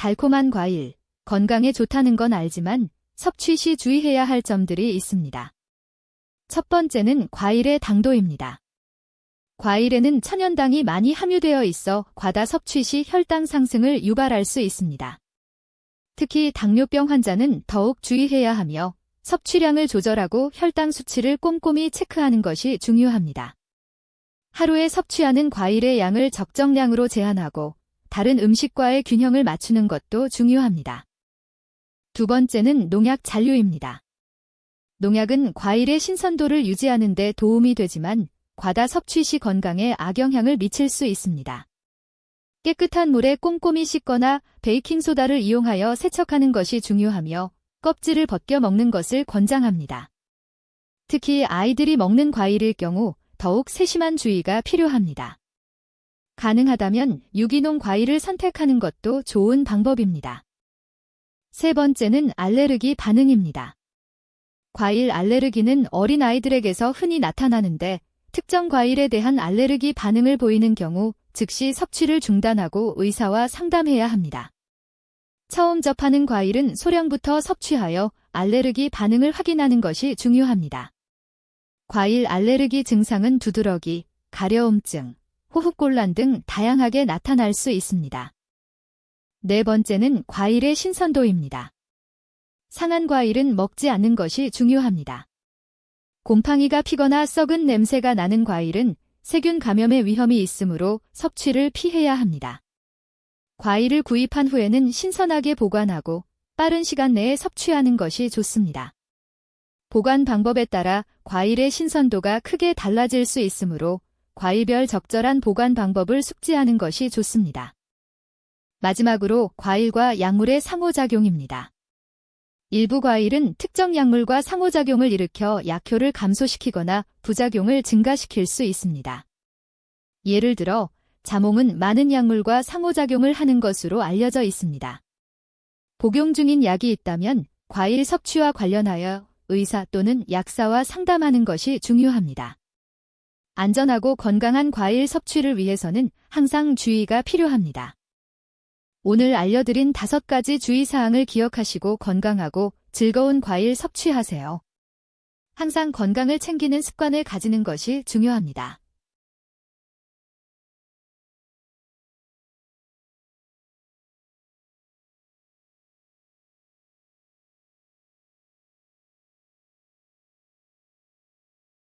달콤한 과일, 건강에 좋다는 건 알지만 섭취 시 주의해야 할 점들이 있습니다. 첫 번째는 과일의 당도입니다. 과일에는 천연당이 많이 함유되어 있어 과다 섭취 시 혈당 상승을 유발할 수 있습니다. 특히 당뇨병 환자는 더욱 주의해야 하며 섭취량을 조절하고 혈당 수치를 꼼꼼히 체크하는 것이 중요합니다. 하루에 섭취하는 과일의 양을 적정량으로 제한하고 다른 음식과의 균형을 맞추는 것도 중요합니다. 두 번째는 농약 잔류입니다. 농약은 과일의 신선도를 유지하는 데 도움이 되지만 과다 섭취 시 건강에 악영향을 미칠 수 있습니다. 깨끗한 물에 꼼꼼히 씻거나 베이킹소다를 이용하여 세척하는 것이 중요하며 껍질을 벗겨 먹는 것을 권장합니다. 특히 아이들이 먹는 과일일 경우 더욱 세심한 주의가 필요합니다. 가능하다면 유기농 과일을 선택하는 것도 좋은 방법입니다. 세 번째는 알레르기 반응입니다. 과일 알레르기는 어린 아이들에게서 흔히 나타나는데 특정 과일에 대한 알레르기 반응을 보이는 경우 즉시 섭취를 중단하고 의사와 상담해야 합니다. 처음 접하는 과일은 소량부터 섭취하여 알레르기 반응을 확인하는 것이 중요합니다. 과일 알레르기 증상은 두드러기, 가려움증, 호흡곤란 등 다양하게 나타날 수 있습니다. 네 번째는 과일의 신선도입니다. 상한 과일은 먹지 않는 것이 중요합니다. 곰팡이가 피거나 썩은 냄새가 나는 과일은 세균 감염의 위험이 있으므로 섭취를 피해야 합니다. 과일을 구입한 후에는 신선하게 보관하고 빠른 시간 내에 섭취하는 것이 좋습니다. 보관 방법에 따라 과일의 신선도가 크게 달라질 수 있으므로 과일별 적절한 보관 방법을 숙지하는 것이 좋습니다. 마지막으로 과일과 약물의 상호작용입니다. 일부 과일은 특정 약물과 상호작용을 일으켜 약효를 감소시키거나 부작용을 증가시킬 수 있습니다. 예를 들어 자몽은 많은 약물과 상호작용을 하는 것으로 알려져 있습니다. 복용 중인 약이 있다면 과일 섭취와 관련하여 의사 또는 약사와 상담하는 것이 중요합니다. 안전하고 건강한 과일 섭취를 위해서는 항상 주의가 필요합니다. 오늘 알려드린 다섯 가지 주의사항을 기억하시고 건강하고 즐거운 과일 섭취하세요. 항상 건강을 챙기는 습관을 가지는 것이 중요합니다.